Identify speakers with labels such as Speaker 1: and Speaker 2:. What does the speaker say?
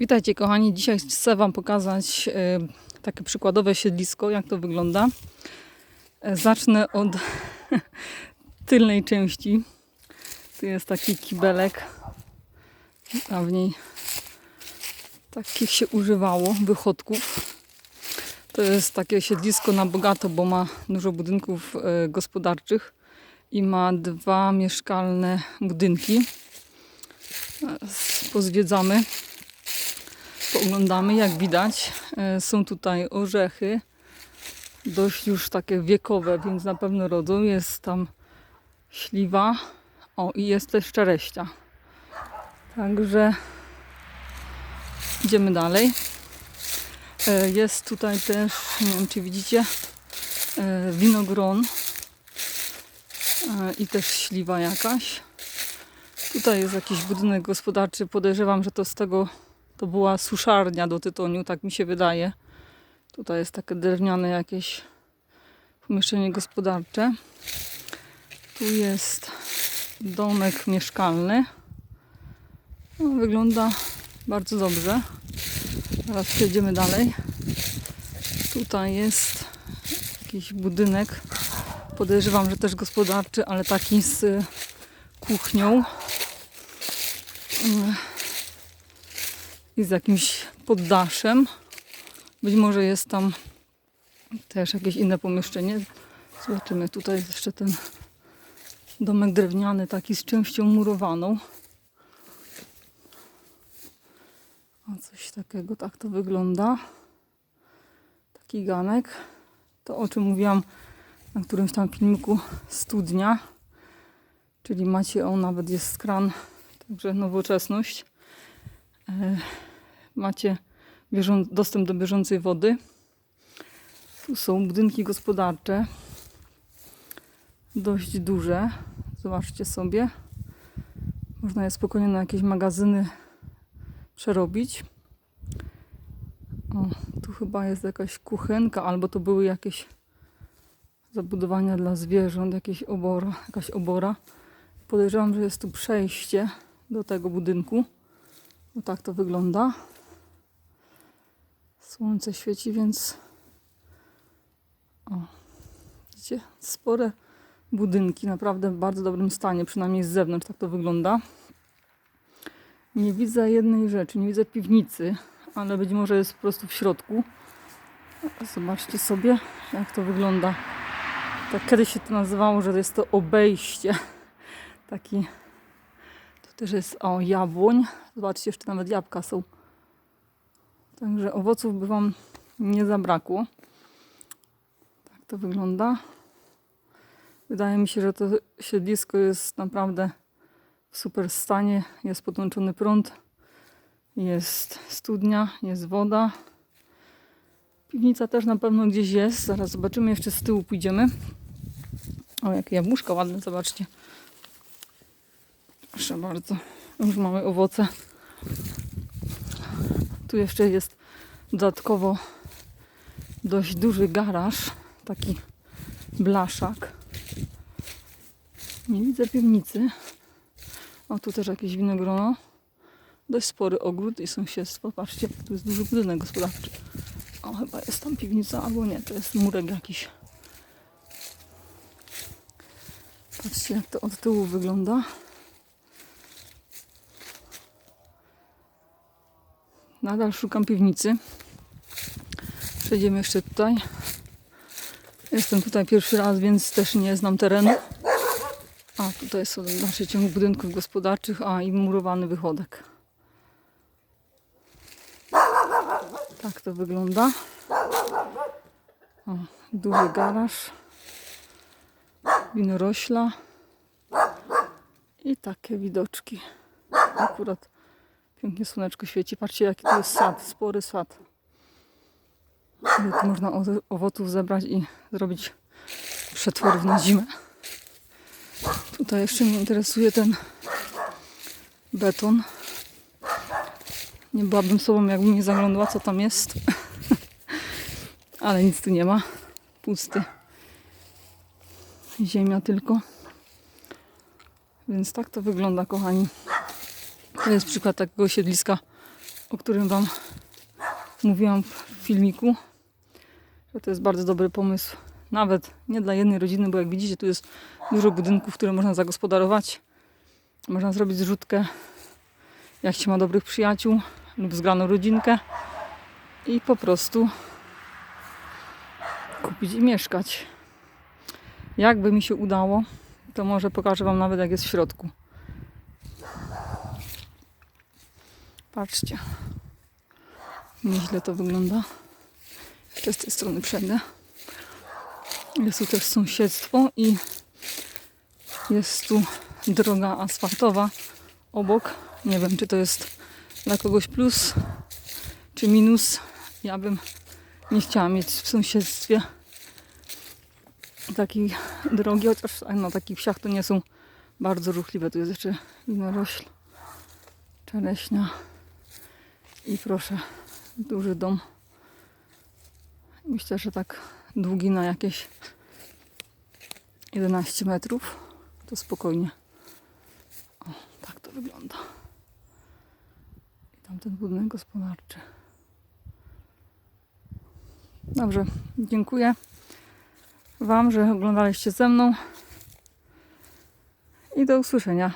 Speaker 1: Witajcie kochani, dzisiaj chcę Wam pokazać e, takie przykładowe siedlisko, jak to wygląda. E, Zacznę od tylnej części. Tu jest taki kibelek. Dawniej takich się używało, wychodków. To jest takie siedlisko na bogato, bo ma dużo budynków e, gospodarczych i ma dwa mieszkalne budynki. Teraz Pozwiedzamy pooglądamy. Jak widać, e, są tutaj orzechy, dość już takie wiekowe, więc na pewno rodzą. Jest tam śliwa, o i jest też czereścia. Także idziemy dalej. E, Jest tutaj też, nie wiem czy widzicie, e, winogron i też śliwa jakaś. Tutaj jest jakiś budynek gospodarczy. Podejrzewam, że to z tego to była suszarnia do tytoniu, tak mi się wydaje. Tutaj jest takie drewniane jakieś pomieszczenie gospodarcze. Tu jest domek mieszkalny. No, wygląda bardzo dobrze. Teraz przejdziemy dalej. Tutaj jest jakiś budynek. Podejrzewam, że też gospodarczy, ale taki z kuchnią. I z jakimś poddaszem. Być może jest tam też jakieś inne pomieszczenie. Zobaczymy, tutaj jest jeszcze ten domek drewniany, taki z częścią murowaną. O, coś takiego, tak to wygląda. Taki ganek. To o czym mówiłam na którymś tam filmiku, studnia. Czyli macie, o nawet jest kran, także nowoczesność. E, macie dostęp do bieżącej wody. Tu są budynki gospodarcze, dość duże. Zobaczcie sobie. Można je spokojnie na jakieś magazyny przerobić. O, tu chyba jest jakaś kuchenka, albo to były jakieś zabudowania dla zwierząt, jakieś obora, jakaś obora. Podejrzewam, że jest tu przejście do tego budynku. No tak to wygląda. Słońce świeci, więc o, widzicie, spore budynki, naprawdę w bardzo dobrym stanie, przynajmniej z zewnątrz tak to wygląda. Nie widzę jednej rzeczy, nie widzę piwnicy, ale być może jest po prostu w środku. Zobaczcie sobie, jak to wygląda. Tak kiedyś się to nazywało, że jest to obejście. Taki też jest o jabłoń. Zobaczcie, jeszcze nawet jabłka są. Także owoców by Wam nie zabrakło. Tak to wygląda. Wydaje mi się, że to siedlisko jest naprawdę w super stanie. Jest podłączony prąd, jest studnia, jest woda. Piwnica też na pewno gdzieś jest. Zaraz zobaczymy, jeszcze z tyłu pójdziemy. O, jakie jabłuszka ładne, zobaczcie. Proszę bardzo. Już mamy owoce. Tu jeszcze jest dodatkowo dość duży garaż. Taki blaszak. Nie widzę piwnicy. O, tu też jakieś winogrono. Dość spory ogród i sąsiedztwo. Patrzcie, tu jest duży budynek gospodarczy. O, chyba jest tam piwnica, albo nie, to jest murek jakiś. Patrzcie, jak to od tyłu wygląda. Nadal szukam piwnicy. Przejdziemy jeszcze tutaj. Jestem tutaj pierwszy raz, więc też nie znam terenu. A tutaj jest dalszy ciąg budynków gospodarczych, a i murowany wychodek. Tak to wygląda. O, duży garaż. Winorośla. I takie widoczki. Akurat Pięknie słoneczko świeci. Patrzcie, jaki to jest sad, spory sad. Ile tu można owoców zebrać i zrobić przetworów na zimę. Tutaj jeszcze mnie interesuje ten beton. Nie byłabym sobą, jakbym nie zaglądała, co tam jest. Ale nic tu nie ma. Pusty. Ziemia tylko. Więc tak to wygląda, kochani. To jest przykład takiego siedliska o którym Wam mówiłam w filmiku, to jest bardzo dobry pomysł. Nawet nie dla jednej rodziny, bo jak widzicie, tu jest dużo budynków, które można zagospodarować. Można zrobić zrzutkę, jak się ma dobrych przyjaciół lub zgraną rodzinkę i po prostu kupić i mieszkać. Jakby mi się udało, to może pokażę Wam nawet jak jest w środku. Patrzcie. Nieźle to wygląda. Jeszcze z tej strony przejdę. Jest tu też sąsiedztwo i jest tu droga asfaltowa obok. Nie wiem, czy to jest dla kogoś plus, czy minus. Ja bym nie chciała mieć w sąsiedztwie takiej drogi, chociaż na takich wsiach to nie są bardzo ruchliwe. Tu jest jeszcze winorośl, czereśnia i proszę, duży dom. Myślę, że tak długi na jakieś 11 metrów. To spokojnie. O, tak to wygląda. I tamten budynek gospodarczy. Dobrze, dziękuję Wam, że oglądaliście ze mną. I do usłyszenia